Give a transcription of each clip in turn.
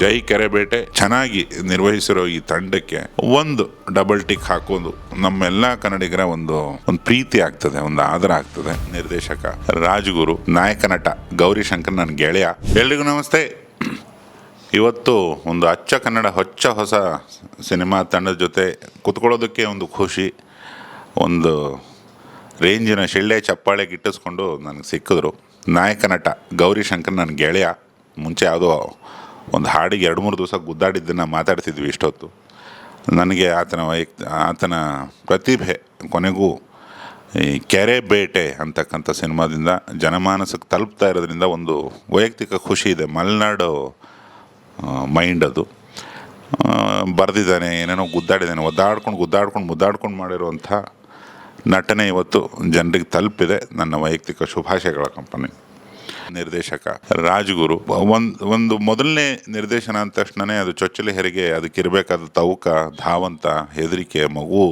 ಜೈ ಕೆರೆಬೇಟೆ ಚೆನ್ನಾಗಿ ನಿರ್ವಹಿಸಿರೋ ಈ ತಂಡಕ್ಕೆ ಒಂದು ಡಬಲ್ ಟಿಕ್ ಹಾಕೋದು ನಮ್ಮೆಲ್ಲ ಕನ್ನಡಿಗರ ಒಂದು ಒಂದು ಪ್ರೀತಿ ಆಗ್ತದೆ, ಒಂದು ಆಧಾರ ಆಗ್ತದೆ. ನಿರ್ದೇಶಕ ರಾಜಗುರು, ನಾಯಕ ನಟ ಗೌರಿಶಂಕರ್ ನನ್ನ ಗೆಳೆಯ. ಎಲ್ರಿಗೂ ನಮಸ್ತೆ. ಇವತ್ತು ಒಂದು ಅಚ್ಚ ಕನ್ನಡ, ಹೊಚ್ಚ ಹೊಸ ಸಿನಿಮಾ ತಂಡದ ಜೊತೆ ಕುತ್ಕೊಳ್ಳೋದಕ್ಕೆ ಒಂದು ಖುಷಿ, ಒಂದು ರೇಂಜಿನ ಶಿಳ್ಳೆ ಚಪ್ಪಾಳೆ ಗಿಟ್ಟಿಸ್ಕೊಂಡು ನನಗೆ ಸಿಕ್ಕಿದ್ರು. ನಾಯಕ ನಟ ಗೌರಿಶಂಕರ್ ನನ್ನ ಗೆಳೆಯ. ಮುಂಚೆ ಯಾವುದೋ ಒಂದು ಹಾಡಿಗೆ ಎರಡು ಮೂರು ದಿವಸ ಗುದ್ದಾಡಿದ್ದನ್ನು ಮಾತಾಡ್ತಿದ್ವಿ ಇಷ್ಟೊತ್ತು. ನನಗೆ ಆತನ ವೈಯಕ್ತ ಆತನ ಪ್ರತಿಭೆ ಕೊನೆಗೂ ಈ ಕೆರೆ ಬೇಟೆ ಅಂತಕ್ಕಂಥ ಸಿನಿಮಾದಿಂದ ಜನಮಾನಸಕ್ಕೆ ತಲುಪ್ತಾ ಇರೋದ್ರಿಂದ ಒಂದು ವೈಯಕ್ತಿಕ ಖುಷಿ ಇದೆ. ಮಲೆನಾಡು ಮೈಂಡ್ ಅದು. ಬರೆದಿದ್ದಾನೆ, ಏನೇನೋ ಗುದ್ದಾಡಿದ್ದಾನೆ, ಒದ್ದಾಡ್ಕೊಂಡು, ಗುದ್ದಾಡ್ಕೊಂಡು, ಮುದ್ದಾಡ್ಕೊಂಡು ಮಾಡಿರುವಂಥ ನಟನೆ ಇವತ್ತು ಜನರಿಗೆ ತಲುಪಿದೆ ನನ್ನ ವೈಯಕ್ತಿಕ ಶುಭಾಶಯಗಳ ಕಂಪನಿ. ನಿರ್ದೇಶಕ ರಾಜಗುರು. ಒಂದು ಒಂದು ಮೊದಲನೇ ನಿರ್ದೇಶನ ಅಂದ ತಕ್ಷಣವೇ ಅದು ಚೊಚ್ಚಲ ಹೆರಿಗೆ ಅದಕ್ಕಿರಬೇಕಾದ ತವಕ ಧಾವಂತ, ಹೆದರಿಕೆ, ಮಗು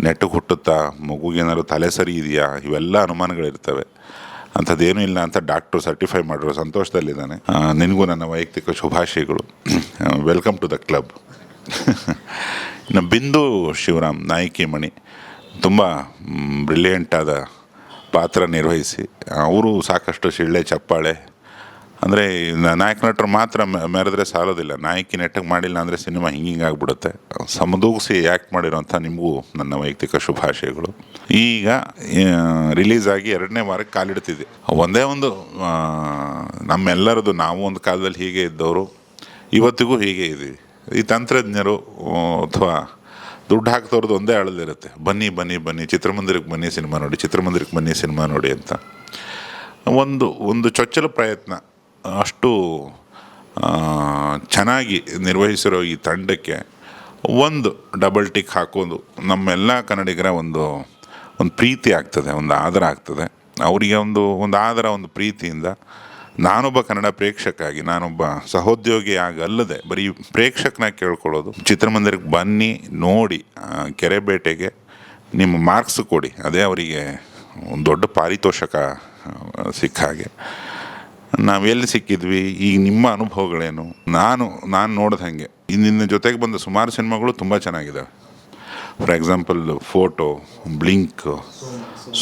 ನೆಟ್ಟಗೆ ಹುಟ್ಟುತ್ತಾ ಮಗುಗೇನಾದ್ರು ತಲೆ ಸರಿ ಇದೆಯಾ, ಇವೆಲ್ಲ ಅನುಮಾನಗಳಿರ್ತವೆ. ಅಂಥದ್ದೇನೂ ಇಲ್ಲ ಅಂತ ಡಾಕ್ಟ್ರು ಸರ್ಟಿಫೈ ಮಾಡಿರೋ ಸಂತೋಷದಲ್ಲಿದ್ದಾನೆ. ನಿನಗೂ ನನ್ನ ವೈಯಕ್ತಿಕ ಶುಭಾಶಯಗಳು. ವೆಲ್ಕಮ್ ಟು ದ ಕ್ಲಬ್ ಇನ್ನು ಬಿಂದು ಶಿವರಾಮ್ ನಾಯಕಿ ಮಣಿ ತುಂಬ ಬ್ರಿಲಿಯಂಟಾದ ಪಾತ್ರ ನಿರ್ವಹಿಸಿ. ಅವರು ಸಾಕಷ್ಟು ಶಿಳ್ಳೆ, ಚಪ್ಪಾಳೆ. ಅಂದರೆ ನಾಯಕ ನಟರು ಮಾತ್ರ ಮೆರೆದ್ರೆ ಸಾಲೋದಿಲ್ಲ. ನಾಯಕಿ ನೆಟ್ಟಗೆ ಮಾಡಿಲ್ಲ ಅಂದರೆ ಸಿನಿಮಾ ಹಿಂಗೆ ಆಗಿಬಿಡುತ್ತೆ. ಸಮದೂಗಿಸಿ ಆ್ಯಕ್ಟ್ ಮಾಡಿರೋಂಥ ನಿಮಗೂ ನನ್ನ ವೈಯಕ್ತಿಕ ಶುಭಾಶಯಗಳು. ಈಗ ರಿಲೀಸ್ ಆಗಿ ಎರಡನೇ ವಾರಕ್ಕೆ ಕಾಲಿಡ್ತಿದ್ದೆ ಒಂದೇ ಒಂದು ನಮ್ಮೆಲ್ಲರದು ನಾವು ಒಂದು ಕಾಲದಲ್ಲಿ ಹೀಗೆ ಇದ್ದವರು, ಇವತ್ತಿಗೂ ಹೀಗೆ ಇದ್ದೀವಿ. ಈ ತಂತ್ರಜ್ಞರು ಅಥವಾ ದುಡ್ಡು ಹಾಕ್ತವ್ರದ್ದು ಒಂದೇ ಅಳದಿರುತ್ತೆ ಬನ್ನಿ ಬನ್ನಿ ಬನ್ನಿ ಚಿತ್ರಮಂದಿರಕ್ಕೆ ಬನ್ನಿ ಸಿನಿಮಾ ನೋಡಿ ಚಿತ್ರಮಂದಿರಕ್ಕೆ ಬನ್ನಿ ಸಿನಿಮಾ ನೋಡಿ ಅಂತ. ಒಂದು ಒಂದು ಚೊಚ್ಚಲ ಪ್ರಯತ್ನ. ಅಷ್ಟು ಚೆನ್ನಾಗಿ ನಿರ್ವಹಿಸಿರೋ ಈ ತಂಡಕ್ಕೆ ಒಂದು ಡಬಲ್ ಟಿಕ್ ಹಾಕೋದು ನಮ್ಮೆಲ್ಲ ಕನ್ನಡಿಗರ ಒಂದು ಒಂದು ಪ್ರೀತಿ ಆಗ್ತದೆ, ಒಂದು ಆದರ ಆಗ್ತದೆ. ಅವರಿಗೆ ಒಂದು ಒಂದು ಆದರ, ಒಂದು ಪ್ರೀತಿಯಿಂದ ನಾನೊಬ್ಬ ಕನ್ನಡ ಪ್ರೇಕ್ಷಕಾಗಿ ನಾನೊಬ್ಬ ಸಹೋದ್ಯೋಗಿ ಆಗಲ್ಲದೆ, ಬರೀ ಪ್ರೇಕ್ಷಕನ ಕೇಳ್ಕೊಳ್ಳೋದು, ಚಿತ್ರಮಂದಿರಕ್ಕೆ ಬನ್ನಿ, ನೋಡಿ ಕೆರೆ ಕೆರೆಬೇಟೆಗೆ ನಿಮ್ಮ ಮಾರ್ಕ್ಸ್ ಕೊಡಿ. ಅದೇ ಅವರಿಗೆ ಒಂದು ದೊಡ್ಡ ಪಾರಿತೋಷಕ ಸಿಕ್ಕ ಹಾಗೆ. ನಾವೆಲ್ಲಿ ಸಿಕ್ಕಿದ್ವಿ ಈಗ ನಿಮ್ಮ ಅನುಭವಗಳೇನು? ನಾನು ನಾನು ನೋಡಿದ ಹಾಗೆ. ನಿನ್ನ ಜೊತೆಗೆ ಬಂದ ಸುಮಾರು ಸಿನಿಮಾಗಳು ತುಂಬ ಚೆನ್ನಾಗಿದ್ದಾವೆ for example photo blink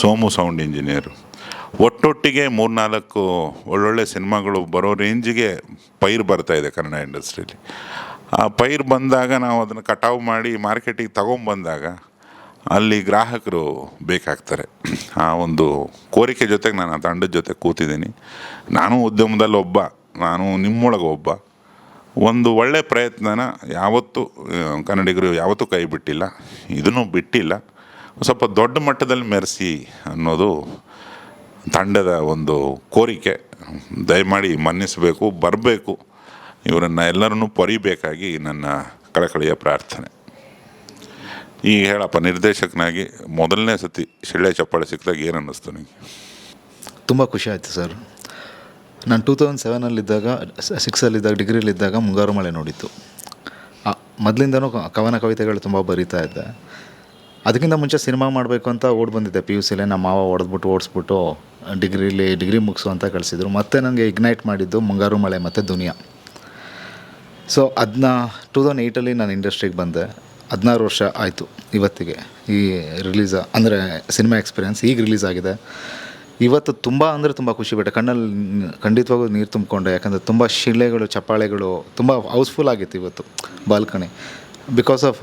Somu sound engineer ಒಟ್ಟೊಟ್ಟಿಗೆ ಮೂರ್ನಾಲ್ಕು ಒಳ್ಳೊಳ್ಳೆ ಸಿನಿಮಾಗಳು ಬರೋ ರೇಂಜಿಗೆ ಪೈರ್ ಇದೆ ಕನ್ನಡ ಇಂಡಸ್ಟ್ರೀಲಿ ಆ ಪೈರ್ ಬಂದಾಗ ನಾವು ಅದನ್ನು ಕಟಾವು ಮಾಡಿ ಮಾರ್ಕೆಟಿಗೆ ತಗೊಂಬಂದಾಗ ಅಲ್ಲಿ ಗ್ರಾಹಕರು ಬೇಕಾಗ್ತಾರೆ. ಆ ಒಂದು ಕೋರಿಕೆ ಜೊತೆಗೆ ನಾನು ಆ ತಂಡದ ಜೊತೆ ಕೂತಿದ್ದೀನಿ. ನಾನು ಉದ್ಯಮದಲ್ಲಿ ಒಬ್ಬ, ನಾನು ನಿಮ್ಮೊಳಗೆ ಒಬ್ಬ. ಒಂದು ಒಳ್ಳೆ ಪ್ರಯತ್ನನ ಯಾವತ್ತೂ ಕನ್ನಡಿಗರು ಯಾವತ್ತೂ ಕೈ ಬಿಟ್ಟಿಲ್ಲ. ಇದನ್ನು ಬಿಟ್ಟಿಲ್ಲ. ಸ್ವಲ್ಪ ದೊಡ್ಡ ಮಟ್ಟದಲ್ಲಿ ಮೆರೆಸಿ ಅನ್ನೋದು ತಂಡದ ಒಂದು ಕೋರಿಕೆ. ದಯಮಾಡಿ ಮನ್ನಿಸಬೇಕು, ಬರಬೇಕು. ಇವರನ್ನು ಎಲ್ಲರನ್ನೂ ಪೊರಿಬೇಕಾಗಿ ನನ್ನ ಕಳಕಳಿಯ ಪ್ರಾರ್ಥನೆ. ಈಗ ಹೇಳಪ್ಪ ನಿರ್ದೇಶಕನಾಗಿ ಮೊದಲನೇ ಸತಿ ಶಿಳ್ಳೆ ಚಪ್ಪಾಳೆ ಸಿಕ್ಕಿದಾಗ ಏನು ಅನ್ನಿಸ್ತು ನನಗೆ ತುಂಬ ಖುಷಿ ಆಯಿತು ಸರ್. ನಾನು ಟೂ ತೌಸಂಡ್ ಸೆವೆನಲ್ಲಿದ್ದಾಗ ಸಿಕ್ಸಲ್ಲಿದ್ದಾಗ ಡಿಗ್ರಿಯಲ್ಲಿದ್ದಾಗ ಮುಂಗಾರು ಮಳೆ ನೋಡಿತ್ತು. ಮೊದಲಿಂದನೂ ಕವನ ಕವಿತೆಗಳು ತುಂಬ ಬರಿತಾ ಇದ್ದೆ. ಅದಕ್ಕಿಂತ ಮುಂಚೆ ಸಿನಿಮಾ ಮಾಡಬೇಕು ಅಂತ ಓಡ್ ಬಂದಿದ್ದೆ ಪಿ ಯು ಸಿಲೆ ನಮ್ಮ ಮಾವ ಹೊಡೆದ್ಬಿಟ್ಟು ಓಡಿಸ್ಬಿಟ್ಟು ಡಿಗ್ರಿಲಿ ಡಿಗ್ರಿ ಮುಗಿಸು ಅಂತ ಕಳಿಸಿದ್ರು. ಮತ್ತೆ ನನಗೆ ಇಗ್ನೈಟ್ ಮಾಡಿದ್ದು ಮುಂಗಾರು ಮಳೆ ಮತ್ತು ದುನಿಯಾ. ಸೊ ಅದನ್ನ ಟೂ ತೌಸಂಡ್ ಏಯ್ಟಲ್ಲಿ ನಾನು ಇಂಡಸ್ಟ್ರಿಗೆ ಬಂದೆ. ಹದಿನಾರು ವರ್ಷ ಆಯಿತು ಇವತ್ತಿಗೆ ಈ ರಿಲೀಸ್ ಅಂದರೆ ಸಿನಿಮಾ ಎಕ್ಸ್ಪೀರಿಯನ್ಸ್ ಈಗ ರಿಲೀಸ್ ಆಗಿದೆ. ಇವತ್ತು ತುಂಬ ಅಂದರೆ ತುಂಬ ಖುಷಿ ಪಟ್ಟೆ. ಕಣ್ಣಲ್ಲಿ ಖಂಡಿತವಾಗೂ ನೀರು ತುಂಬಿಕೊಂಡೆ. ಯಾಕಂದರೆ ತುಂಬ ಶಿಲೆಗಳು, ಚಪ್ಪಾಳೆಗಳು ತುಂಬ ಹೌಸ್ಫುಲ್ ಆಗಿತ್ತು ಇವತ್ತು. ಬಾಲ್ಕನಿ ಬಿಕಾಸ್ ಆಫ್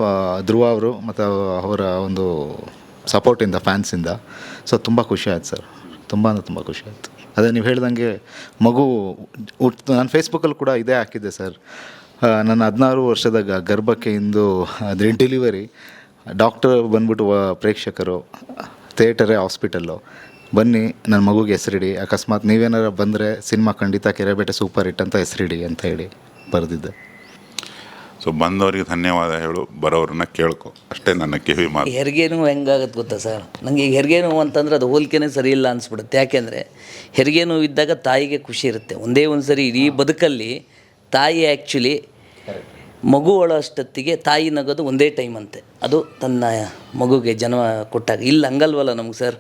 ಧ್ರುವ ಅವರು ಮತ್ತು ಅವರ ಒಂದು ಸಪೋರ್ಟಿಂದ ಫ್ಯಾನ್ಸಿಂದ ಸೊ ತುಂಬ ಖುಷಿ ಆಯ್ತು ಸರ್ ತುಂಬ ಅಂದರೆ ತುಂಬ ಖುಷಿ ಆಯಿತು. ಅದೇ ನೀವು ಹೇಳ್ದಂಗೆ ಮಗು ಹುಟ್ಟ ನಾನು ಫೇಸ್ಬುಕ್ಕಲ್ಲಿ ಕೂಡ ಇದೇ ಹಾಕಿದ್ದೆ ಸರ್ ನನ್ನ ಹದಿನಾರು ವರ್ಷದ ಗರ್ಭಕ್ಕೆ ಇಂದು ಅದ್ರ ಡೆಲಿವರಿ ಡಾಕ್ಟರ್ ಬಂದ್ಬಿಟ್ಟು ಪ್ರೇಕ್ಷಕರು ಥಿಯೇಟರೇ ಹಾಸ್ಪಿಟಲ್ಲು ಬನ್ನಿ ನನ್ನ ಮಗುಗೆ ಹೆಸರಿಡಿ. ಅಕಸ್ಮಾತ್ ನೀವೇನಾರು ಬಂದರೆ ಸಿನಿಮಾ ಖಂಡಿತ ಕೆರೆಬೇಟೆ ಸೂಪರ್ ಹಿಟ್ ಅಂತ ಹೆಸರಿಡಿ ಅಂತ ಹೇಳಿ ಬರೆದಿದ್ದೆ. ಸೊ ಬಂದವರಿಗೆ ಧನ್ಯವಾದ ಹೇಳು ಬರೋರನ್ನ ಕೇಳ್ಕೊ. ಅಷ್ಟೇ ನನ್ನ ಕಿವಿ ಮಾತು. ಹೆರಿಗೆ ನೋವು ಹೆಂಗಾಗತ್ತೆ ಗೊತ್ತಾ ಸರ್? ನನಗೆ ಈಗ ಹೆರಿಗೆ ನೋವು ಅಂತಂದ್ರೆ ಅದು ಹೋಲಿಕೆನೇ ಸರಿ ಇಲ್ಲ ಅನಿಸ್ಬಿಡುತ್ತೆ. ಯಾಕೆಂದರೆ ಹೆರಿಗೆ ನೋವು ಇದ್ದಾಗ ತಾಯಿಗೆ ಖುಷಿ ಇರುತ್ತೆ. ಒಂದೇ ಒಂದು ಸರಿ ಇಡೀ ಬದುಕಲ್ಲಿ ತಾಯಿ ಆ್ಯಕ್ಚುಲಿ ಮಗು ಅಷ್ಟೊತ್ತಿಗೆ ತಾಯಿ ನಗೋದು ಒಂದೇ ಟೈಮ್ ಅಂತೆ. ಅದು ತನ್ನ ಮಗುಗೆ ಜನ್ಮ ಕೊಟ್ಟಾಗ. ಇಲ್ಲಿ, ಹಂಗಲ್ವಲ್ಲ ನಮ್ಗೆ ಸರ್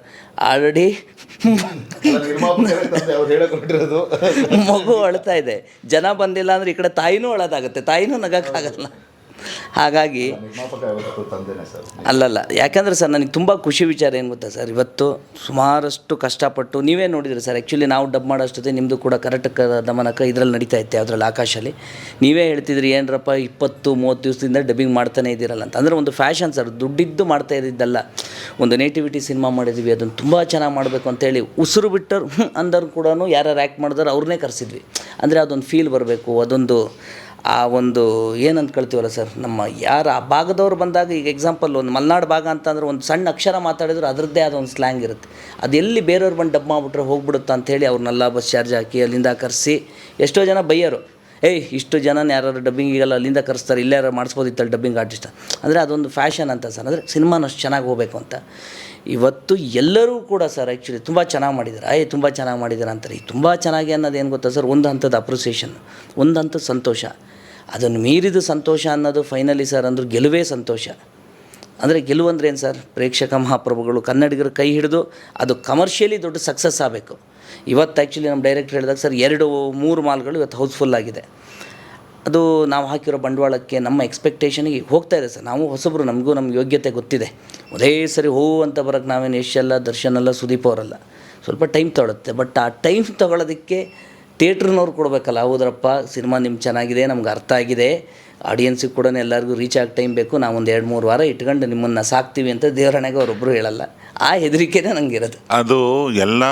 ಆಲ್ರೆಡಿ ಮಗು ಅಳ್ತಾ ಇದೆ. ಜನ ಬಂದಿಲ್ಲ ಅಂದರೆ ಈ ಕಡೆ ತಾಯಿನೂ ಅಳೋದಾಗುತ್ತೆ. ತಾಯಿನೂ ನಗೋಕ್ಕಾಗಲ್ಲ. ಹಾಗಾಗಿ ಅಲ್ಲಲ್ಲ ಯಾಕಂದರೆ ಸರ್ ನನಗೆ ತುಂಬ ಖುಷಿ ವಿಚಾರ ಏನು ಗೊತ್ತಾ ಸರ್? ಇವತ್ತು ಸುಮಾರಷ್ಟು ಕಷ್ಟಪಟ್ಟು ನೀವೇ ನೋಡಿದ್ರಿ ಸರ್ ಆ್ಯಕ್ಚುಲಿ ನಾವು ಡಬ್ ಮಾಡೋಷ್ಟೊತ್ತೆ ನಿಮ್ಮದು ಕೂಡ ಕರ್ನಾಟಕ ದಮನಕ ಇದರಲ್ಲಿ ನಡೀತಾ ಇತ್ತೆ ಅದರಲ್ಲಿ ಆಕಾಶಲ್ಲಿ. ನೀವೇ ಹೇಳ್ತಿದ್ರಿ ಏನರಪ್ಪ ಇಪ್ಪತ್ತು ಮೂವತ್ತು ದಿವಸದಿಂದ ಡಬ್ಬಿಂಗ್ ಮಾಡ್ತಾನೆ ಇದ್ದೀರಲ್ಲ ಅಂತ. ಅಂದರೆ ಒಂದು ಫ್ಯಾಷನ್ ಸರ್ ದುಡ್ಡಿದ್ದು ಮಾಡ್ತಾ ಇದ್ದಿದ್ದಲ್ಲ. ಒಂದು ನೇಟಿವಿಟಿ ಸಿನಿಮಾ ಮಾಡಿದ್ವಿ ಅದನ್ನು ತುಂಬ ಚೆನ್ನಾಗಿ ಮಾಡಬೇಕು ಅಂತೇಳಿ ಉಸಿರು ಬಿಟ್ಟರು ಅಂದರು ಕೂಡ ಯಾರು ಆ್ಯಕ್ಟ್ ಮಾಡಿದ್ರು ಅವ್ರನ್ನೇ ಕರೆಸಿದ್ವಿ. ಅಂದರೆ ಅದೊಂದು ಫೀಲ್ ಬರಬೇಕು ಅದೊಂದು ಆ ಒಂದು ಏನು ಅಂದ್ಕೊಳ್ತೀವಲ್ಲ ಸರ್, ನಮ್ಮ ಯಾರು ಆ ಭಾಗದವ್ರು ಬಂದಾಗ ಈಗ ಎಕ್ಸಾಂಪಲ್ ಒಂದು ಮಲೆನಾಡು ಭಾಗ ಅಂತಂದ್ರೆ ಒಂದು ಸಣ್ಣ ಅಕ್ಷರ ಮಾತಾಡಿದ್ರು ಅದರದ್ದೇ ಆದ ಒಂದು ಸ್ಲ್ಯಾಂಗ್ ಇರುತ್ತೆ. ಅದು ಎಲ್ಲಿ ಬೇರೆಯವ್ರು ಬಂದು ಡಬ್ ಮಾಡಿಬಿಟ್ರೆ ಹೋಗ್ಬಿಡುತ್ತೆ ಅಂಥೇಳಿ ಅವ್ರನ್ನೆಲ್ಲ ಬಸ್ ಚಾರ್ಜ್ ಹಾಕಿ ಅಲ್ಲಿಂದ ಕರೆಸಿ ಎಷ್ಟೋ ಜನ ಬೈಯರು. ಏಯ್, ಇಷ್ಟು ಜನ ಯಾರು ಡಬ್ಬಿಂಗಿಗೆಲ್ಲ ಅಲ್ಲಿಂದ ಕರೆಸ್ತಾರೆ, ಇಲ್ಲೇ ಯಾರು ಮಾಡಿಸ್ಬೋದಿತ್ತಲ್ಲ ಡಬ್ಬಿಂಗ್ ಆರ್ಟಿಸ್ಟ್ ಅಂದರೆ ಅದೊಂದು ಫ್ಯಾಷನ್ ಅಂತ ಸರ್, ಅಂದರೆ ಸಿನಿಮಾನ ಅಷ್ಟು ಚೆನ್ನಾಗಿ ಹೋಗಬೇಕು ಅಂತ. ಇವತ್ತು ಎಲ್ಲರೂ ಕೂಡ ಸರ್ ಆ್ಯಕ್ಚುಲಿ ತುಂಬ ಚೆನ್ನಾಗಿ ಮಾಡಿದ್ದಾರೆ ಆಯ್ ತುಂಬ ಚೆನ್ನಾಗಿ ಮಾಡಿದ್ದಾರೆ ಅಂತಾರೆ. ಈ ತುಂಬ ಚೆನ್ನಾಗಿ ಅನ್ನೋದು ಏನು ಗೊತ್ತಾ ಸರ್? ಒಂದು ಹಂತದ ಅಪ್ರಿಸಿಯೇಷನ್ ಒಂದು ಹಂತದ ಸಂತೋಷ. ಅದನ್ನು ಮೀರಿದ ಸಂತೋಷ ಅನ್ನೋದು ಫೈನಲಿ ಸರ್ ಅಂದ್ರೆ ಗೆಲುವೇ ಸಂತೋಷ. ಅಂದರೆ ಗೆಲುವು ಅಂದ್ರೆ ಏನು ಸರ್ ಪ್ರೇಕ್ಷಕ ಮಹಾಪ್ರಭುಗಳು ಕನ್ನಡಿಗರು ಕೈ ಹಿಡಿದು ಅದು ಕಮರ್ಷಿಯಲಿ ದೊಡ್ಡ ಸಕ್ಸಸ್ ಆಗಬೇಕು. ಇವತ್ತು ಆ್ಯಕ್ಚುಲಿ ನಮ್ಮ ಡೈರೆಕ್ಟರ್ ಹೇಳಿದಾಗ ಸರ್ ಎರಡು, ಮೂರು ಮಾಲ್ಗಳು ಇವತ್ತು ಹೌಸ್ಫುಲ್ ಆಗಿದೆ. ಅದು ನಾವು ಹಾಕಿರೋ ಬಂಡವಾಳಕ್ಕೆ ನಮ್ಮ ಎಕ್ಸ್ಪೆಕ್ಟೇಷನಿಗೆ ಹೋಗ್ತಾ ಇದೆ ಸರ್ ನಾವು ಹೊಸಬ್ರು, ನಮಗೂ ನಮ್ಮ ಯೋಗ್ಯತೆ ಗೊತ್ತಿದೆ. ಒಂದೇ ಸರಿ ಹೋ ಅಂತ ಬರೋಕ್ಕೆ ನಾವೇನು ಯಶ್ ಅಲ್ಲ, ದರ್ಶನ್ ಸುದೀಪ್ ಅವರಲ್ಲ. ಸ್ವಲ್ಪ ಟೈಮ್ ತೊಗೊಳುತ್ತೆ. ಬಟ್ ಆ ಟೈಮ್ ತೊಗೊಳೋದಕ್ಕೆ ಥಿಯೇಟ್ರ್ನವ್ರು ಕೊಡಬೇಕಲ್ಲ ಹೌದ್ರಪ್ಪ ಸಿನಿಮಾ ನಿಮ್ಗೆ ಚೆನ್ನಾಗಿದೆ ನಮ್ಗೆ ಅರ್ಥ ಆಗಿದೆ. ಆಡಿಯನ್ಸಿಗೆ ಕೂಡ ಎಲ್ಲರಿಗೂ ರೀಚ್ ಆಗಿ ಟೈಮ್ ಬೇಕು. ನಾವು ಒಂದು ಎರಡು ಮೂರು ವಾರ ಇಟ್ಕೊಂಡು ನಿಮ್ಮನ್ನು ಸಾಕ್ತೀವಿ ಅಂತ ದೇವರಣೆಗೆ ಅವರೊಬ್ಬರು ಹೇಳಲ್ಲ. ಆ ಹೆದರಿಕೆನೇ ನಂಗೆ ಇರೋದು. ಅದು ಎಲ್ಲ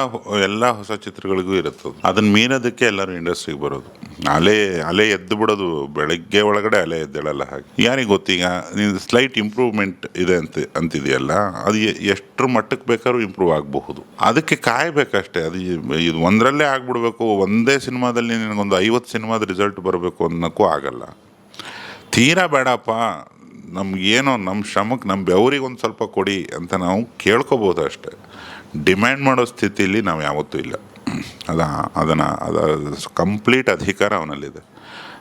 ಎಲ್ಲ ಹೊಸ ಚಿತ್ರಗಳಿಗೂ ಇರುತ್ತೆ ಅದನ್ನ ಮೀರೋದಕ್ಕೆ ಎಲ್ಲರೂ ಇಂಡಸ್ಟ್ರಿಗೆ ಬರೋದು. ಅಲೆ ಅಲೆ ಎದ್ದು ಬಿಡೋದು ಬೆಳಗ್ಗೆ ಒಳಗಡೆ ಅಲೆ ಎದ್ದೇಳಲ್ಲ ಹಾಗೆ. ಯಾರಿಗೆ ಗೊತ್ತೀಗ? ನೀನು ಸ್ಲೈಟ್ ಇಂಪ್ರೂವ್ಮೆಂಟ್ ಇದೆ ಅಂತ, ಅಂತಿದೆಯಲ್ಲ? ಅದು ಎಷ್ಟು ಮಟ್ಟಕ್ಕೆ ಬೇಕಾದ್ರೂ ಇಂಪ್ರೂವ್ ಆಗಬಹುದು. ಅದಕ್ಕೆ ಕಾಯಬೇಕಷ್ಟೇ. ಅದು ಇದು ಒಂದರಲ್ಲೇ ಆಗ್ಬಿಡ್ಬೇಕು. ಒಂದೇ ಸಿನಿಮಾದಲ್ಲಿ ನಿನಗೊಂದು ಐವತ್ತು ಸಿನಿಮಾದ ರಿಸಲ್ಟ್ ಬರಬೇಕು ಅನ್ನೋಕ್ಕೂ ಆಗಲ್ಲ. ತೀರಾ ಬೇಡಪ್ಪ. ನಮಗೇನೋ ನಮ್ಮ ಶ್ರಮಕ್ಕೆ ನಮ್ಮ ಬೆವರಿಗೆ ಒಂದು ಸ್ವಲ್ಪ ಕೊಡಿ ಅಂತ ನಾವು ಕೇಳ್ಕೊಬೋದು ಅಷ್ಟೆ. ಡಿಮ್ಯಾಂಡ್ ಮಾಡೋ ಸ್ಥಿತಿಯಲ್ಲಿ ನಾವು ಯಾವತ್ತೂ ಇಲ್ಲ. ಅದ, ಅದನ್ನು, ಅದ ಕಂಪ್ಲೀಟ್ ಅಧಿಕಾರ ಅವನಲ್ಲಿದೆ.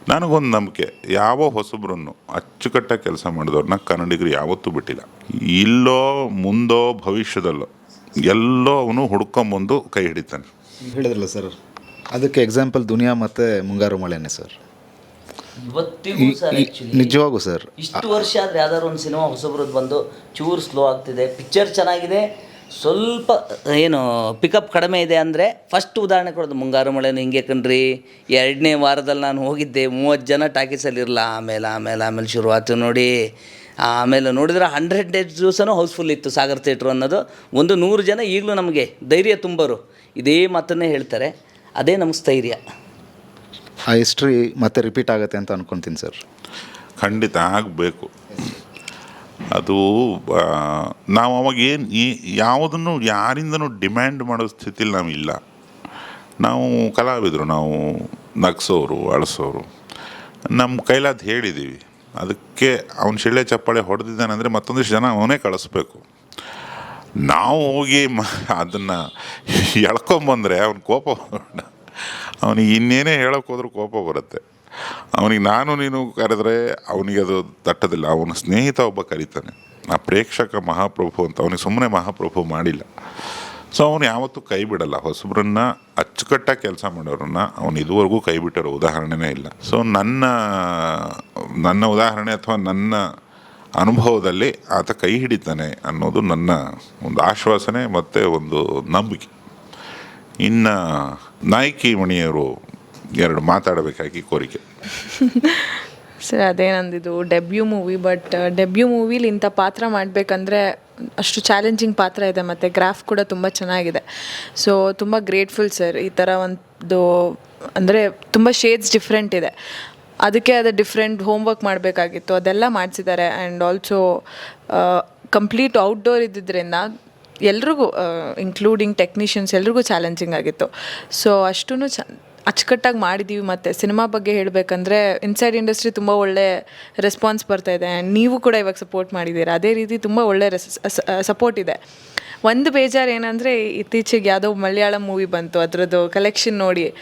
ನನಗೊಂದು ನಂಬಿಕೆ, ಯಾವ ಹೊಸಬ್ರನ್ನು ಅಚ್ಚುಕಟ್ಟಾಗಿ ಕೆಲಸ ಮಾಡಿದವ್ರನ್ನ ಕನ್ನಡಿಗರು ಯಾವತ್ತೂ ಬಿಟ್ಟಿಲ್ಲ. ಇಲ್ಲೋ ಮುಂದೋ ಭವಿಷ್ಯದಲ್ಲೋ ಎಲ್ಲೋ ಅವನು ಹುಡ್ಕೊಂಬಂದು ಕೈ ಹಿಡಿತಾನೆ. ಹೇಳಿದ್ರಲ್ಲ ಸರ್, ಅದಕ್ಕೆ ಎಕ್ಸಾಂಪಲ್ ದುನಿಯಾ ಮತ್ತು ಮುಂಗಾರು ಮಳೆನೇ ಸರ್. ಇವತ್ತಿಗೂ ಸರ್ ನಿಜವಾಗೂ ಸರ್. ಇಷ್ಟು ವರ್ಷ ಆದರೆ ಯಾವ್ದಾದ್ರು ಒಂದು ಸಿನಿಮಾ ಹೊಸಬ್ರದ್ದು ಬಂದು ಚೂರು ಸ್ಲೋ ಆಗ್ತಿದೆ. ಪಿಕ್ಚರ್ ಚೆನ್ನಾಗಿದೆ. ಸ್ವಲ್ಪ ಏನು ಪಿಕಪ್ ಕಡಿಮೆ ಇದೆ ಅಂದರೆ ಫಸ್ಟ್ ಉದಾಹರಣೆ ಕೊಡೋದು. ಮುಂಗಾರು ಮಳೆನೂ ಹಿಂಗೆ ಕಣ್ರಿ. ಎರಡನೇ ವಾರದಲ್ಲಿ ನಾನು ಹೋಗಿದ್ದೆ. ಮೂವತ್ತು ಜನ ಟಾಕೀಸಲ್ಲಿ ಇರಲ್ಲ ಆಮೇಲೆ ಆಮೇಲೆ ಆಮೇಲೆ ಶುರುವಾತು ನೋಡಿ. ಆಮೇಲೆ ನೋಡಿದ್ರೆ ಹಂಡ್ರೆಡ್ ಡೇಸ್ ದಿವಸನೂ ಹೌಸ್ಫುಲ್ ಇತ್ತು ಸಾಗರ್ ಥಿಯೇಟ್ರ್ ಅನ್ನೋದು. ಒಂದು ನೂರು ಜನ ಈಗಲೂ ನಮಗೆ ಧೈರ್ಯ ತುಂಬೋರು ಇದೇ ಮಾತನ್ನೇ ಹೇಳ್ತಾರೆ. ಅದೇ ನಮ್ಮ ಸ್ಥೈರ್ಯ. ಆ ಹಿಸ್ಟ್ರಿ ಮತ್ತೆ ರಿಪೀಟ್ ಆಗುತ್ತೆ ಅಂತ ಅನ್ಕೊತೀನಿ ಸರ್ ಖಂಡಿತ ಆಗಬೇಕು. ಅದು ನಾವು ಅವಾಗ ಏನು ಈ ಯಾವುದನ್ನು ಯಾರಿಂದನೂ ಡಿಮ್ಯಾಂಡ್ ಮಾಡೋ ಸ್ಥಿತಿಲಿ ನಾವು ಇಲ್ಲ. ನಾವು ಕಲಾವಿದರು, ನಾವು ನಗ್ಸೋರು, ಅಳಸೋರು. ನಮ್ಮ ಕೈಲಾದ ಹೇಳಿದ್ದೀವಿ ಅದಕ್ಕೆ ಅವನ ಶಿಳ್ಳೆ ಚಪ್ಪಾಳೆ ಹೊಡೆದಿದ್ದಾನಂದರೆ ಮತ್ತೊಂದಿಷ್ಟು ಜನ ಅವನೇ ಕಳಿಸ್ಬೇಕು. ನಾವು ಹೋಗಿ ಅದನ್ನು ಎಳ್ಕೊಂಬಂದರೆ ಅವನ ಕೋಪ ಅವನಿಗೆ ಇನ್ನೇನೇ ಹೇಳೋಕೆ ಹೋದ್ರೂ ಕೋಪ ಬರುತ್ತೆ. ಅವನಿಗೆ ನಾನು ನೀನು ಕರೆದ್ರೆ ಅವನಿಗೆ ಅದು ತಟ್ಟದಿಲ್ಲ. ಅವನ ಸ್ನೇಹಿತ ಒಬ್ಬ ಕರೀತಾನೆ. ಆ ಪ್ರೇಕ್ಷಕ ಮಹಾಪ್ರಭು ಅಂತ. ಅವನಿಗೆ ಸುಮ್ಮನೆ ಮಹಾಪ್ರಭು ಮಾಡಿಲ್ಲ. ಸೊ ಅವನು ಯಾವತ್ತೂ ಕೈ ಬಿಡಲ್ಲ. ಹೊಸಬ್ರನ್ನ ಅಚ್ಚುಕಟ್ಟಾಗಿ ಕೆಲಸ ಮಾಡೋರನ್ನ ಅವನು ಇದುವರೆಗೂ ಕೈ ಬಿಟ್ಟಿರೋ ಉದಾಹರಣೆನೇ ಇಲ್ಲ. ಸೊ ನನ್ನ ನನ್ನ ಉದಾಹರಣೆ ಅಥವಾ ನನ್ನ ಅನುಭವದಲ್ಲಿ ಆತ ಕೈ ಹಿಡಿತಾನೆ ಅನ್ನೋದು ನನ್ನ ಒಂದು ಆಶ್ವಾಸನೆ ಮತ್ತು ಒಂದು ನಂಬಿಕೆ. ಇನ್ನು ನಾಯಕಿ ಮಣಿಯವರು ಎರಡು ಮಾತಾಡಬೇಕಾಗಿ ಕೋರಿಕೆ. ಸರ್, ಅದೇ ನಂದಿದು ಡೆಬ್ಯೂ ಮೂವಿ ಬಟ್ ಡೆಬ್ಯೂ ಮೂವಿಲಿ ಇಂಥ ಪಾತ್ರ ಮಾಡಬೇಕಂದ್ರೆ ಅಷ್ಟು ಚಾಲೆಂಜಿಂಗ್ ಪಾತ್ರ ಇದೆ, ಮತ್ತು ಗ್ರಾಫ್ ಕೂಡ ತುಂಬ ಚೆನ್ನಾಗಿದೆ. ಸೊ ತುಂಬ ಗ್ರೇಟ್ಫುಲ್ ಸರ್ ಈ ಥರ ಒಂದು, ಅಂದರೆ ತುಂಬ ಶೇಡ್ಸ್ ಡಿಫ್ರೆಂಟ್ ಇದೆ. ಅದಕ್ಕೆ ಅದು ಡಿಫ್ರೆಂಟ್ ಹೋಮ್ವರ್ಕ್ ಮಾಡಬೇಕಾಗಿತ್ತು. ಅದೆಲ್ಲ ಮಾಡಿಸಿದ್ದಾರೆ ಆ್ಯಂಡ್ ಆಲ್ಸೋ ಕಂಪ್ಲೀಟ್ ಔಟ್ಡೋರ್ ಇದ್ದಿದ್ದರಿಂದ ಎಲ್ರಿಗೂ ಇನ್ಕ್ಲೂಡಿಂಗ್ ಟೆಕ್ನಿಷಿಯನ್ಸ್ ಎಲ್ರಿಗೂ ಚಾಲೆಂಜಿಂಗ್ ಆಗಿತ್ತು. ಸೊ ಅಷ್ಟೂ ಚ, ಅಚ್ಚುಕಟ್ಟಾಗಿ ಮಾಡಿದ್ದೀವಿ ಮತ್ತು. ಸಿನಿಮಾ ಬಗ್ಗೆ ಹೇಳಬೇಕಂದ್ರೆ ಇನ್ಸೈಡ್ ಇಂಡಸ್ಟ್ರಿ ತುಂಬ ಒಳ್ಳೆ ರೆಸ್ಪಾನ್ಸ್ ಬರ್ತಾ ಇದೆ. ನೀವು ಕೂಡ ಇವಾಗ ಸಪೋರ್ಟ್ ಮಾಡಿದ್ದೀರಾ. ಅದೇ ರೀತಿ ತುಂಬ ಒಳ್ಳೆ ರೆಸ್ ಸಪೋರ್ಟ್ ಇದೆ. ಒಂದು ಬೇಜಾರು ಏನಂದರೆ, ಇತ್ತೀಚೆಗೆ ಯಾವುದೋ ಮಲಯಾಳಂ ಮೂವಿ ಬಂತು. ಅದರದ್ದು ಕಲೆಕ್ಷನ್ ನೋಡಿ.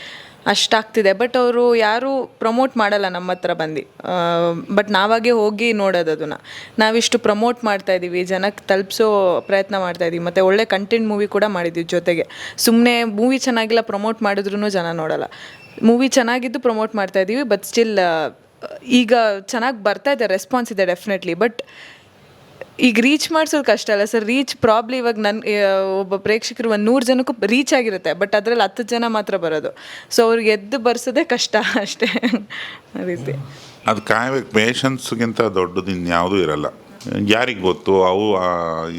ಅಷ್ಟಾಗ್ತಿದೆ. ಬಟ್ ಅವರು ಯಾರೂ ಪ್ರಮೋಟ್ ಮಾಡಲ್ಲ ನಮ್ಮ ಹತ್ರ ಬಂದು. ಬಟ್ ನಾವಾಗೆ ಹೋಗಿ ನೋಡೋದು ಅದನ್ನು. ನಾವಿಷ್ಟು ಪ್ರಮೋಟ್ ಮಾಡ್ತಾ ಇದ್ದೀವಿ ಜನಕ್ಕೆ ತಲುಪಿಸೋ ಪ್ರಯತ್ನ ಮಾಡ್ತಾ ಇದ್ದೀವಿ ಮತ್ತು ಒಳ್ಳೆ ಕಂಟೆಂಟ್ ಮೂವಿ ಕೂಡ ಮಾಡಿದ್ದೀವಿ ಜೊತೆಗೆ. ಸುಮ್ಮನೆ ಮೂವಿ ಚೆನ್ನಾಗಿಲ್ಲ ಪ್ರಮೋಟ್ ಮಾಡಿದ್ರೂ ಜನ ನೋಡಲ್ಲ. ಮೂವಿ ಚೆನ್ನಾಗಿದ್ದು ಪ್ರಮೋಟ್ ಮಾಡ್ತಾ ಇದ್ದೀವಿ ಬಟ್ ಸ್ಟಿಲ್ ಈಗ ಚೆನ್ನಾಗಿ ಬರ್ತಾ ಇದೆ ರೆಸ್ಪಾನ್ಸ್ ಇದೆ ಡೆಫಿನೆಟ್ಲಿ ಬಟ್ ಈಗ ರೀಚ್ ಮಾಡಿಸೋದು ಕಷ್ಟ ಅಲ್ಲ ಸರ್ ರೀಚ್ ಪ್ರಾಬ್ಲಿ ಇವಾಗ ನನ್ನ ಒಬ್ಬ ಪ್ರೇಕ್ಷಕರು ಒಂದು ನೂರು ಜನಕ್ಕೂ ರೀಚ್ ಆಗಿರುತ್ತೆ ಬಟ್ ಅದರಲ್ಲಿ ಹತ್ತು ಜನ ಮಾತ್ರ ಬರೋದು. ಸೊ ಅವ್ರಿಗೆ ಎದ್ದು ಬರ್ಸೋದೇ ಕಷ್ಟ ಅಷ್ಟೇ. ಆ ರೀತಿ. ಅದು ಕಾಯ್ಬೇಕು ಪೇಷನ್ಸ್ಗಿಂತ ದೊಡ್ಡದು ಇನ್ಯಾವುದೂ ಇರಲ್ಲ. ಯಾರಿಗೆ ಗೊತ್ತು? ಅವು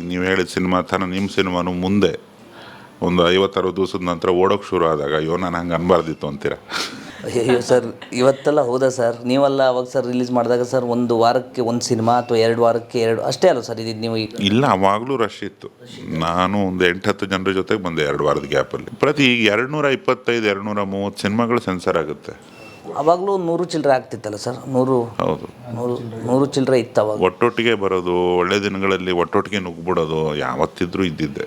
ನೀವು ಹೇಳಿದ ಸಿನಿಮಾ ಥರ ನಿಮ್ಮ ಸಿನಿಮಾನು ಮುಂದೆ ಒಂದು ಐವತ್ತಾರು ದಿವಸದ ನಂತರ ಓಡೋಕೆ ಶುರು ಆದಾಗ, ಅಯ್ಯೋ, ನಾನು ಹಂಗೆ ಅನ್ಬಾರ್ದಿತ್ತು ಅಂತೀರ? ಅಯ್ಯೋ ಸರ್ ಇವತ್ತೆಲ್ಲ ಹೌದಾ ಸರ್? ನೀವೆಲ್ಲ ಅವಾಗ ಸರ್ ರಿಲೀಸ್ ಮಾಡಿದಾಗ ಸರ್ ಒಂದು ವಾರಕ್ಕೆ ಒಂದು ಸಿನಿಮಾ ಅಥವಾ ಎರಡು ವಾರಕ್ಕೆ ಎರಡು? ಅಷ್ಟೇ ಅಲ್ಲ ಸರ್ ಇದಿದ್ದು ನೀವು ಈಗ? ಇಲ್ಲ ಅವಾಗಲೂ ರಶ್ ಇತ್ತು. ನಾನು ಒಂದು ಎಂಟು ಹತ್ತು ಜನರ ಜೊತೆಗೆ ಬಂದೆ ಎರಡು ವಾರದ ಗ್ಯಾಪಲ್ಲಿ ಪ್ರತಿ ಈಗ ಎರಡು ನೂರ ಇಪ್ಪತ್ತೈದು ಎರಡು ನೂರ ಮೂವತ್ತು ಸಿನಿಮಾಗಳು ಸೆನ್ಸರ್ ಆಗುತ್ತೆ. ಅವಾಗಲೂ ನೂರು ಚಿಲ್ಲರೆ ಆಗ್ತಿತ್ತಲ್ಲ ಸರ್? ನೂರು ಹೌದು. ನೂರು ನೂರು ಚಿಲ್ಲರೆ ಇತ್ತು ಅವಾಗ. ಒಟ್ಟೊಟ್ಟಿಗೆ ಬರೋದು ಒಳ್ಳೆ ದಿನಗಳಲ್ಲಿ ಒಟ್ಟೊಟ್ಟಿಗೆ ನುಗ್ಬಿಡೋದು ಯಾವತ್ತಿದ್ರೂ ಇದ್ದಿದ್ದೆ.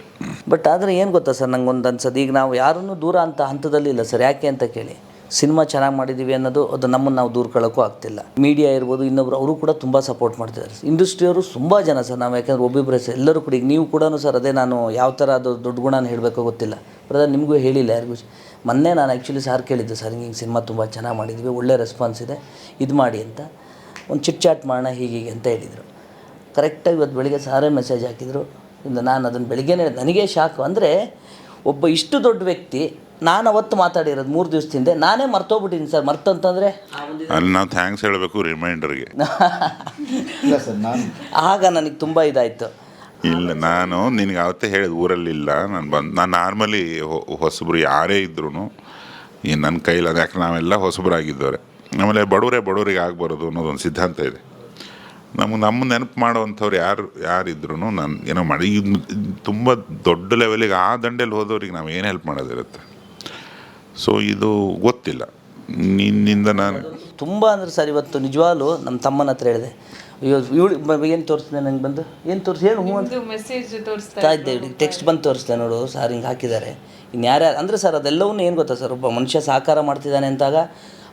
ಬಟ್ ಆದರೆ ಏನು ಗೊತ್ತಾ ಸರ್ ನಂಗೆ ಒಂದು ಅನ್ಸೋದು? ಈಗ ನಾವು ಯಾರನ್ನೂ ದೂರ ಅಂತ ಹಂತದಲ್ಲಿ ಇಲ್ಲ ಸರ್. ಯಾಕೆ ಅಂತ ಕೇಳಿ? ಸಿನಿಮಾ ಚೆನ್ನಾಗಿ ಮಾಡಿದ್ದೀವಿ ಅನ್ನೋದು ಅದು ನಮ್ಮನ್ನು ನಾವು ದೂರ್ಕೊಳ್ಳೋಕ್ಕೂ ಆಗ್ತಿಲ್ಲ. ಮೀಡಿಯಾ ಇರ್ಬೋದು, ಇನ್ನೊಬ್ರು ಅವರು ಕೂಡ ತುಂಬ ಸಪೋರ್ಟ್ ಮಾಡ್ತಿದ್ದಾರೆ. ಇಂಡಸ್ಟ್ರಿಯವರು ತುಂಬ ಜನ ಸರ್, ನಾವು ಯಾಕಂದ್ರೆ ಒಬ್ಬಿಬ್ಬರೇ ಸರ್, ಎಲ್ಲರೂ ಕೂಡ ಈಗ ನೀವು ಕೂಡ ಸರ್ ಅದೇ ನಾನು ಯಾವ ಥರ ಅದು ದೊಡ್ಡ ಗುಣನ ಹೇಳಬೇಕೋ ಗೊತ್ತಿಲ್ಲ. ಬ್ರದರ್ ನಿಮಗೂ ಹೇಳಿಲ್ಲ ಯಾರಿಗೂ ಮೊನ್ನೆ ನಾನು ಆ್ಯಕ್ಚುಲಿ ಸಾರ್ ಕೇಳಿದ್ದೆ ಸರ್ ಹಿಂಗೆ ಸಿನಿಮಾ ತುಂಬ ಚೆನ್ನಾಗಿ ಮಾಡಿದ್ವಿ, ಒಳ್ಳೆ ರೆಸ್ಪಾನ್ಸ್ ಇದೆ, ಇದು ಮಾಡಿ ಅಂತ. ಒಂದು ಚಿಟ್ ಚಾಟ್ ಮಾಡೋಣ, ಹೀಗೆ ಅಂತ ಹೇಳಿದರು. ಕರೆಕ್ಟಾಗಿ ಇವತ್ತು ಬೆಳಿಗ್ಗೆ ಸಾರೇ ಮೆಸೇಜ್ ಹಾಕಿದರು. ನಾನು ಅದನ್ನು ಬೆಳಿಗ್ಗೆನೇ, ನನಗೆ ಶಾಕು. ಅಂದರೆ ಒಬ್ಬ ಇಷ್ಟು ದೊಡ್ಡ ವ್ಯಕ್ತಿ ನಾನು ಅವತ್ತು ಮಾತಾಡಿರೋದು ಮೂರು ದಿವಸದಿಂದ ನಾನೇ ಮರ್ತೋಗ್ಬಿಟ್ಟಿದ್ದೀನಿ ಸರ್. ಮರ್ತಂತಂದರೆ ಅಲ್ಲಿ ನಾವು ಥ್ಯಾಂಕ್ಸ್ ಹೇಳಬೇಕು ರಿಮೈಂಡರ್ಗೆ ಇಲ್ಲ ಸರ್ ನಾನು ಆಗ ನನಗೆ ತುಂಬ ಇದಾಯಿತು. ಇಲ್ಲ ನಾನು ನಿನಗೆ ಅವತ್ತೇ ಹೇಳಿದ ಊರಲ್ಲಿಲ್ಲ. ನಾನು ಬಂದು ನಾನು ನಾರ್ಮಲಿ ಹೊಸಬ್ರು ಯಾರೇ ಇದ್ರೂ ಈ ನನ್ನ ಕೈಲಿ ಅದು ಯಾಕೆ ನಾವೆಲ್ಲ ಹೊಸಬ್ರಾಗಿದ್ದವ್ರೆ. ಆಮೇಲೆ ಬಡವರೇ ಬಡವರಿಗೆ ಆಗಬಾರದು ಅನ್ನೋದೊಂದು ಸಿದ್ಧಾಂತ ಇದೆ. ನಮಗೆ ನಮ್ಮ ನೆನಪು ಮಾಡುವಂಥವ್ರು ಯಾರು ಯಾರಿದ್ರು ನಾನು ಏನೋ ಮಾಡಿ ತುಂಬ ದೊಡ್ಡ ಲೆವೆಲಿಗೆ ಆ ದಂಡೇಲಿ ಹೋದವ್ರಿಗೆ ನಾವು ಏನು ಹೆಲ್ಪ್ ಮಾಡೋದಿರುತ್ತೆ? ಸೊ ಇದು ಗೊತ್ತಿಲ್ಲ. ನಿನ್ನಿಂದ ನಾನು ತುಂಬ ಅಂದ್ರೆ ಸರ್ ಇವತ್ತು ನಿಜವಾಗ್ಲೂ ನಮ್ಮ ತಮ್ಮನ ಹತ್ರ ಹೇಳಿದೆ. ಅಯ್ಯೋ ಇವಳು ಏನು ತೋರಿಸ್ದೆ ನಂಗೆ ಬಂದು? ಏನು ತೋರಿಸಿ ಹೇಳು ಹ್ಞೂ ಅಂತ. ಮೆಸೇಜ್ ತೋರಿಸ್ತಾ ಇದ್ದೆ ಟೆಕ್ಸ್ಟ್ ಬಂದು ತೋರಿಸ್ದೆ ನೋಡು ಸರ್ ಹಿಂಗೆ ಹಾಕಿದ್ದಾರೆ. ಇನ್ನು ಯಾರ್ಯಾರು ಅಂದರೆ ಸರ್ ಅದೆಲ್ಲವನ್ನೂ ಏನು ಗೊತ್ತಾ ಸರ್ ಒಬ್ಬ ಮನುಷ್ಯ ಸಾಕಾರ ಮಾಡ್ತಿದ್ದಾನೆ ಅಂತಾಗ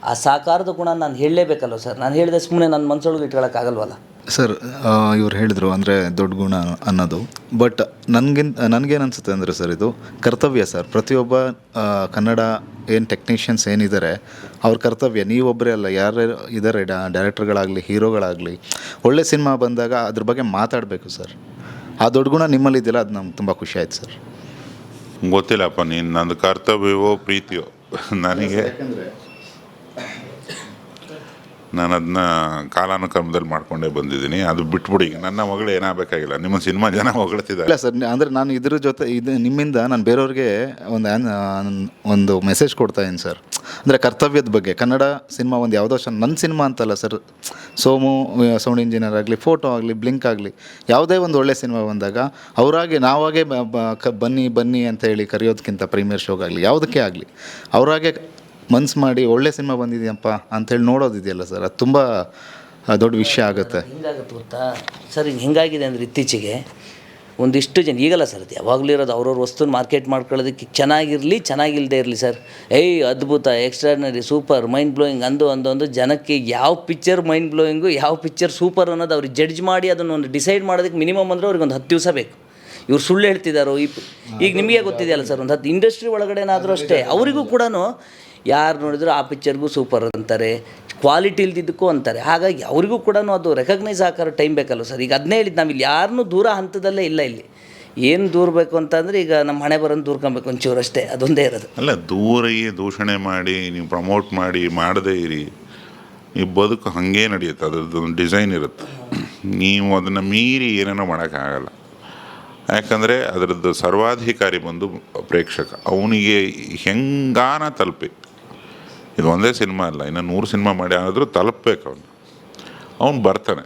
ಆ ಸಾಕಾರದ ಗುಣ ನಾನು ಹೇಳಲೇಬೇಕಲ್ವ ಸರ್ ನಾನು ಹೇಳಿದೆ ಸುಮ್ಮನೆ ನನ್ನ ಮನಸ್ಸೊಳಗೆ ಇಟ್ಕೊಳಕ್ಕಾಗಲ್ವಲ್ಲ. ಸರ್ ಇವ್ರು ಹೇಳಿದರು ಅಂದರೆ ದೊಡ್ಡ ಗುಣ ಅನ್ನೋದು. ಬಟ್ ನನಗಿನ್ ನನಗೇನು ಅನಿಸುತ್ತೆ ಅಂದರೆ ಸರ್ ಇದು ಕರ್ತವ್ಯ ಸರ್. ಪ್ರತಿಯೊಬ್ಬ ಕನ್ನಡ ಏನು ಟೆಕ್ನಿಷಿಯನ್ಸ್ ಏನಿದ್ದಾರೆ ಅವ್ರ ಕರ್ತವ್ಯ. ನೀವೊಬ್ಬರೇ ಅಲ್ಲ ಯಾರು ಇದ್ದಾರೆ ಡೈರೆಕ್ಟರ್ಗಳಾಗಲಿ ಹೀರೋಗಳಾಗಲಿ ಒಳ್ಳೆ ಸಿನಿಮಾ ಬಂದಾಗ ಅದ್ರ ಬಗ್ಗೆ ಮಾತಾಡಬೇಕು ಸರ್. ಆ ದೊಡ್ಡ ಗುಣ ನಿಮ್ಮಲ್ಲಿ ಇದೆಯಲ್ಲ ಅದು ನಮ್ಗೆ ತುಂಬ ಖುಷಿ ಆಯ್ತು ಸರ್. ಗೊತ್ತಿಲ್ಲಪ್ಪ ನೀನು ನನ್ನ ಕರ್ತವ್ಯವೋ ಪ್ರೀತಿಯೋ? ನನಗೆ ನಾನು ಅದನ್ನ ಕಾಲಾನುಕ್ರಮದಲ್ಲಿ ಮಾಡ್ಕೊಂಡೇ ಬಂದಿದ್ದೀನಿ. ಅದು ಬಿಟ್ಬಿಡಿ ನನ್ನ ಮಗಳು ಏನಾಗಬೇಕಾಗಿಲ್ಲ. ನಿಮ್ಮ ಸಿನಿಮಾ ಜನ ಹೊಗಳ್ತಿದ್ದಾರೆ. ಇಲ್ಲ ಸರ್ ಅಂದರೆ ನಾನು ಇದ್ರ ಜೊತೆ, ಇದು ನಿಮ್ಮಿಂದ ನಾನು ಬೇರೆಯವ್ರಿಗೆ ಒಂದು ಒಂದು ಮೆಸೇಜ್ ಕೊಡ್ತಾ ಇದ್ದೀನಿ ಸರ್. ಅಂದರೆ ಕರ್ತವ್ಯದ ಬಗ್ಗೆ. ಕನ್ನಡ ಸಿನಿಮಾ ಒಂದು ಯಾವುದೋ ನನ್ನ ಸಿನಿಮಾ ಅಂತಲ್ಲ ಸರ್. ಸೋಮು ಸೌಂಡ್ ಇಂಜಿನಿಯರ್ ಆಗಲಿ, ಫೋಟೋ ಆಗಲಿ, ಬ್ಲಿಂಕ್ ಆಗಲಿ, ಯಾವುದೇ ಒಂದು ಒಳ್ಳೆ ಸಿನಿಮಾ ಬಂದಾಗ ಅವರಾಗೆ, ನಾವಾಗೆ ಬನ್ನಿ ಬನ್ನಿ ಅಂತ ಹೇಳಿ ಕರೆಯೋದಕ್ಕಿಂತ ಪ್ರೀಮಿಯರ್ ಶೋಗಾಗಲಿ, ಯಾವುದಕ್ಕೆ ಆಗಲಿ, ಅವರಾಗೆ ಮನ್ಸು ಮಾಡಿ ಒಳ್ಳೆ ಸಿನಿಮಾ ಬಂದಿದೆಯಪ್ಪ ಅಂತೇಳಿ ನೋಡೋದಿದೆಯಲ್ಲ ಸರ್. ಅದು ತುಂಬ ದೊಡ್ಡ ವಿಷಯ ಆಗುತ್ತೆ. ಹಿಂಗಾಗುತ್ತೆ ಗೊತ್ತಾ? ಸರ್ ಈಗ ಹಿಂಗಾಗಿದೆ ಅಂದರೆ ಇತ್ತೀಚೆಗೆ ಒಂದಿಷ್ಟು ಜನ, ಈಗಲ್ಲ ಸರ್ ಅದು ಯಾವಾಗಲೂ ಇರೋದು ಅವ್ರವ್ರ ವಸ್ತುನ ಮಾರ್ಕೆಟ್ ಮಾಡ್ಕೊಳ್ಳೋದಕ್ಕೆ ಚೆನ್ನಾಗಿರಲಿ ಚೆನ್ನಾಗಿಲ್ಲದೆ ಇರಲಿ ಸರ್. ಏಯ್, ಅದ್ಭುತ ಎಕ್ಸ್ಟ್ರಾರ್ನರಿ ಸೂಪರ್ ಮೈಂಡ್ ಬ್ಲೋಯಿಂಗ್ ಅಂದು ಅಂದು ಅಂದು ಜನಕ್ಕೆ ಯಾವ ಪಿಕ್ಚರ್ ಮೈಂಡ್ ಬ್ಲೋಯಿಂಗು ಯಾವ ಪಿಕ್ಚರ್ ಸೂಪರ್ ಅನ್ನೋದು ಅವ್ರಿಗೆ ಜಡ್ಜ್ ಮಾಡಿ ಅದನ್ನು ಒಂದು ಡಿಸೈಡ್ ಮಾಡೋದಕ್ಕೆ ಮಿನಿಮಮ್ ಅಂದರೆ ಅವ್ರಿಗೆ ಒಂದು ಹತ್ತು ದಿವಸ ಬೇಕು. ಇವ್ರು ಸುಳ್ಳು ಹೇಳ್ತಿದ್ದಾರೋ ಈ ಈಗ ನಿಮಗೆ ಗೊತ್ತಿದೆಯಲ್ಲ ಸರ್, ಒಂದು ಹತ್ತು ಇಂಡಸ್ಟ್ರಿ ಒಳಗಡೆನಾದರೂ ಅಷ್ಟೇ, ಅವರಿಗೂ ಕೂಡ ಯಾರು ನೋಡಿದ್ರು ಆ ಪಿಕ್ಚರ್ಗೂ ಸೂಪರ್ ಅಂತಾರೆ. ಕ್ವಾಲಿಟಿ ಇಲ್ದಿದ್ದಕ್ಕೂ ಅಂತಾರೆ. ಹಾಗಾಗಿ ಅವರಿಗೂ ಕೂಡ ಅದು ರೆಕಗ್ನೈಸ್ ಹಾಕೋರು ಟೈಮ್ ಬೇಕಲ್ಲ ಸರ್ ಈಗ ಅದನ್ನೇ ಹೇಳಿದ್ದು ನಾವಿಲ್ಲಿ ಯಾರನ್ನೂ ದೂರ ಹಂತದಲ್ಲೇ ಇಲ್ಲ ಇಲ್ಲಿ. ಏನು ದೂರಬೇಕು ಅಂತಂದರೆ ಈಗ ನಮ್ಮ ಹಣೆ ಬರೋದು ದೂರ್ಕೊಬೇಕು ಒಂಚೂರು ಅಷ್ಟೇ, ಅದೊಂದೇ ಇರೋದು. ಅಲ್ಲ ದೂರಯೇ ದೂಷಣೆ ಮಾಡಿ, ನೀವು ಪ್ರಮೋಟ್ ಮಾಡಿ ಮಾಡದೇ ಇರಿ. ನೀವು ಬದುಕು ಹಾಗೇ ನಡೆಯುತ್ತೆ, ಅದ್ರದ್ದು ಒಂದು ಡಿಸೈನ್ ಇರುತ್ತೆ. ನೀವು ಅದನ್ನು ಮೀರಿ ಏನೇನೋ ಮಾಡೋಕ್ಕಾಗಲ್ಲ ಯಾಕಂದರೆ ಅದರದ್ದು ಸರ್ವಾಧಿಕಾರಿ ಬಂದು ಪ್ರೇಕ್ಷಕ. ಅವನಿಗೆ ಹೆಂಗಾನ ತಲುಪಿ. ಇದು ಒಂದೇ ಸಿನಿಮಾ ಅಲ್ಲ ಇನ್ನು ನೂರು ಸಿನಿಮಾ ಮಾಡಿ ಆದರೂ ತಲುಪಬೇಕು ಅವನು. ಅವನು ಬರ್ತಾನೆ.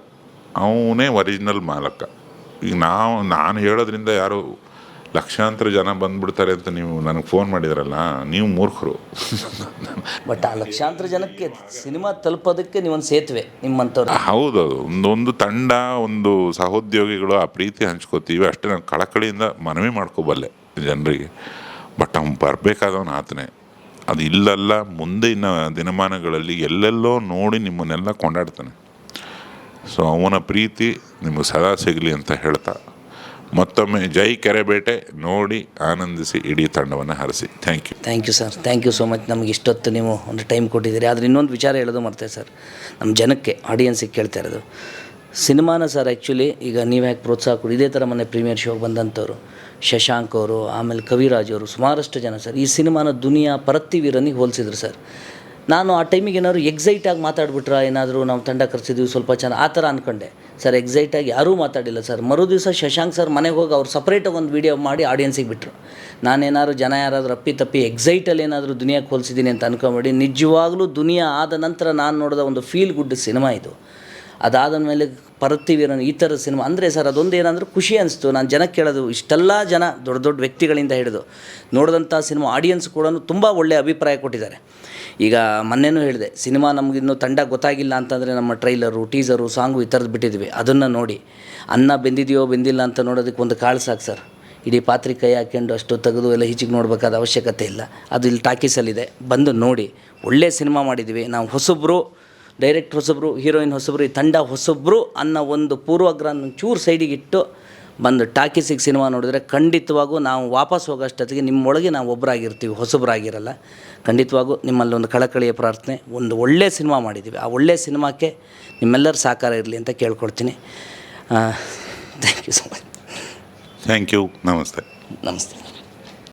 ಅವನೇ ಒರಿಜಿನಲ್ ಮಾಲಕ. ಈಗ ನಾವು ನಾನು ಹೇಳೋದ್ರಿಂದ ಯಾರು ಲಕ್ಷಾಂತರ ಜನ ಬಂದ್ಬಿಡ್ತಾರೆ ಅಂತ ನೀವು ನನಗೆ ಫೋನ್ ಮಾಡಿದ್ರಲ್ಲ ನೀವು ಮೂರ್ಖರು. ಬಟ್ ಆ ಲಕ್ಷಾಂತರ ಜನಕ್ಕೆ ಸಿನಿಮಾ ತಲುಪೋದಕ್ಕೆ ನೀವೊಂದು ಸೇತುವೆ ನಿಮ್ಮಂಥವ್ರು. ಹೌದು ಒಂದೊಂದು ಒಂದು ಒಂದು ತಂಡ ಒಂದು ಸಹೋದ್ಯೋಗಿಗಳು ಆ ಪ್ರೀತಿ ಹಂಚ್ಕೋತೀವಿ. ಅಷ್ಟೇ ನಾನು ಕಳಕಳಿಯಿಂದ ಮನವಿ ಮಾಡ್ಕೋಬಲ್ಲೆ ಜನರಿಗೆ. ಬಟ್ ಅವ್ನು ಬರಬೇಕಾದವನು ಆತನೇ. ಅದು ಇಲ್ಲಲ್ಲ ಮುಂದಿನ ದಿನಮಾನಗಳಲ್ಲಿ ಎಲ್ಲೆಲ್ಲೋ ನೋಡಿ ನಿಮ್ಮನ್ನೆಲ್ಲ ಕೊಂಡಾಡ್ತಾನೆ. ಸೊ ಅವನ ಪ್ರೀತಿ ನಿಮಗೆ ಸದಾ ಸಿಗಲಿ ಅಂತ ಹೇಳ್ತಾ, ಮತ್ತೊಮ್ಮೆ ಜೈ ಕೆರೆಬೇಟೆ ನೋಡಿ ಆನಂದಿಸಿ ಇಡೀ ತಂಡವನ್ನು ಹರಿಸಿ. Thank you thank you sir thank you so much ನಮಗೆ ಇಷ್ಟೊತ್ತು ನೀವು ಒಂದು ಟೈಮ್ ಕೊಟ್ಟಿದ್ದೀರಿ. ಆದರೆ ಇನ್ನೊಂದು ವಿಚಾರ ಹೇಳೋದು ಮಾಡ್ತೇವೆ ಸರ್ ನಮ್ಮ ಜನಕ್ಕೆ ಆಡಿಯನ್ಸಿಗೆ ಕೇಳ್ತಾ ಇರೋದು. ಸಿನಿಮಾನ ಸರ್ ಆ್ಯಕ್ಚುಲಿ ಈಗ ನೀವು ಯಾಕೆ ಪ್ರೋತ್ಸಾಹ ಕೊಡಿ? ಇದೇ ಥರ ಮೊನ್ನೆ ಪ್ರೀಮಿಯರ್ ಶೋಗೆ ಬಂದಂಥವ್ರು ಶಶಾಂಕ್ ಅವರು, ಆಮೇಲೆ ಕವಿರಾಜ್ ಅವರು, ಸುಮಾರಷ್ಟು ಜನ ಸರ್, ಈ ಸಿನಿಮಾನ ದುನಿಯಾ ಪರತ್ತಿವೀರನಿಗೆ ಹೋಲಿಸಿದ್ರು ಸರ್. ನಾನು ಆ ಟೈಮಿಗೆ ಏನಾದ್ರು ಎಕ್ಸೈಟಾಗಿ ಮಾತಾಡ್ಬಿಟ್ರಾ? ಏನಾದರೂ ನಾವು ತಂಡ ಕರೆಸಿದ್ವಿ ಸ್ವಲ್ಪ ಚೆನ್ನಾಗಿ ಆ ಥರ ಅಂದ್ಕೊಂಡೆ ಸರ್ ಎಕ್ಸೈಟಾಗಿ ಯಾರೂ ಮಾತಾಡಿಲ್ಲ ಸರ್. ಮರು ದಿವಸ ಶಶಾಂಕ್ ಸರ್ ಮನೆಗೆ ಹೋಗಿ ಅವ್ರು ಸಪ್ರೇಟಾಗಿ ಒಂದು ವೀಡಿಯೋ ಮಾಡಿ ಆಡಿಯನ್ಸಿಗೆ ಬಿಟ್ಟರು ನಾನೇನಾದ್ರು ಜನ ಯಾರಾದರೂ ಅಪ್ಪಿ ತಪ್ಪಿ ಎಕ್ಸೈಟಲ್ಲಿ ಏನಾದರೂ ದುನಿಯಾಗೆ ಹೋಲಿಸಿದ್ದೀನಿ ಅಂತ ಅನ್ಕೊಂಬಿಡಿ, ನಿಜವಾಗ್ಲೂ ದುನಿಯಾ ಆದ ನಂತರ ನಾನು ನೋಡಿದ ಒಂದು ಫೀಲ್ ಗುಡ್ ಸಿನಿಮಾ ಇದು. ಅದಾದ ಮೇಲೆ ಪರತ್ತಿವೀರನ್ ಈ ಥರ ಸಿನಿಮಾ. ಅಂದರೆ ಸರ್, ಅದೊಂದು ಏನಂದ್ರೆ ಖುಷಿ ಅನಿಸ್ತು. ನಾನು ಜನಕ್ಕೆ ಕೇಳೋದು, ಇಷ್ಟೆಲ್ಲ ಜನ ದೊಡ್ಡ ದೊಡ್ಡ ವ್ಯಕ್ತಿಗಳಿಂದ ಹಿಡಿದು ನೋಡಿದಂಥ ಸಿನಿಮಾ ಆಡಿಯನ್ಸ್ ಕೂಡ ತುಂಬ ಒಳ್ಳೆಯ ಅಭಿಪ್ರಾಯ ಕೊಟ್ಟಿದ್ದಾರೆ. ಈಗ ಮೊನ್ನೆನೂ ಹೇಳಿದೆ, ಸಿನಿಮಾ ನಮಗಿನ್ನೂ ತಂಡ ಗೊತ್ತಾಗಿಲ್ಲ ಅಂತಂದರೆ ನಮ್ಮ ಟ್ರೈಲರು ಟೀಸರು ಸಾಂಗು ಈ ಥರದ್ದು ಬಿಟ್ಟಿದ್ವಿ. ಅದನ್ನು ನೋಡಿ, ಅನ್ನ ಬೆಂದಿದೆಯೋ ಬೆಂದಿಲ್ಲ ಅಂತ ನೋಡೋದಕ್ಕೆ ಒಂದು ಕಾಳು ಸಾಕು ಸರ್. ಇಡೀ ಪಾತ್ರೆ ಕೈ ಹಾಕ್ಕೊಂಡು ಅಷ್ಟು ತೆಗೆದು ಎಲ್ಲ ಹಿಚಿಗೆ ನೋಡಬೇಕಾದ ಅವಶ್ಯಕತೆ ಇಲ್ಲ. ಅದು ಇಲ್ಲಿ ಟಾಕೀಸಲ್ಲಿದೆ. ಬಂದು ನೋಡಿ ಒಳ್ಳೆಯ ಸಿನಿಮಾ ಮಾಡಿದ್ವಿ ನಾವು ಹೊಸಬ್ರು ಡೈರೆಕ್ಟ್ ಹೊಸಬ್ರು ಹೀರೋಯಿನ್ ಹೊಸಬ್ರು ಈ ತಂಡ ಹೊಸಬ್ರು ಅನ್ನೋ ಒಂದು ಪೂರ್ವಗ್ರಹನ ಚೂರು ಸೈಡಿಗಿಟ್ಟು ಬಂದು ಟಾಕೀಸಿಗೆ ಸಿನಿಮಾ ನೋಡಿದ್ರೆ ಖಂಡಿತವಾಗೂ ನಾವು ವಾಪಸ್ ಹೋಗೋಷ್ಟೊತ್ತಿಗೆ ನಿಮ್ಮೊಳಗೆ ನಾವು ಒಬ್ಬರಾಗಿರ್ತೀವಿ ಹೊಸಬ್ರಾಗಿರಲ್ಲ. ಖಂಡಿತವಾಗೂ ನಿಮ್ಮಲ್ಲಿ ಒಂದು ಕಳಕಳಿಯ ಪ್ರಾರ್ಥನೆ ಒಂದು ಒಳ್ಳೆಯ ಸಿನಿಮಾ ಮಾಡಿದ್ದೀವಿ. ಆ ಒಳ್ಳೆಯ ಸಿನಿಮಾಕ್ಕೆ ನಿಮ್ಮೆಲ್ಲರ ಸಹಕಾರ ಇರಲಿ ಅಂತ ಕೇಳ್ಕೊಡ್ತೀನಿ thank you so much thank you ನಮಸ್ತೆ. ನಮಸ್ತೆ.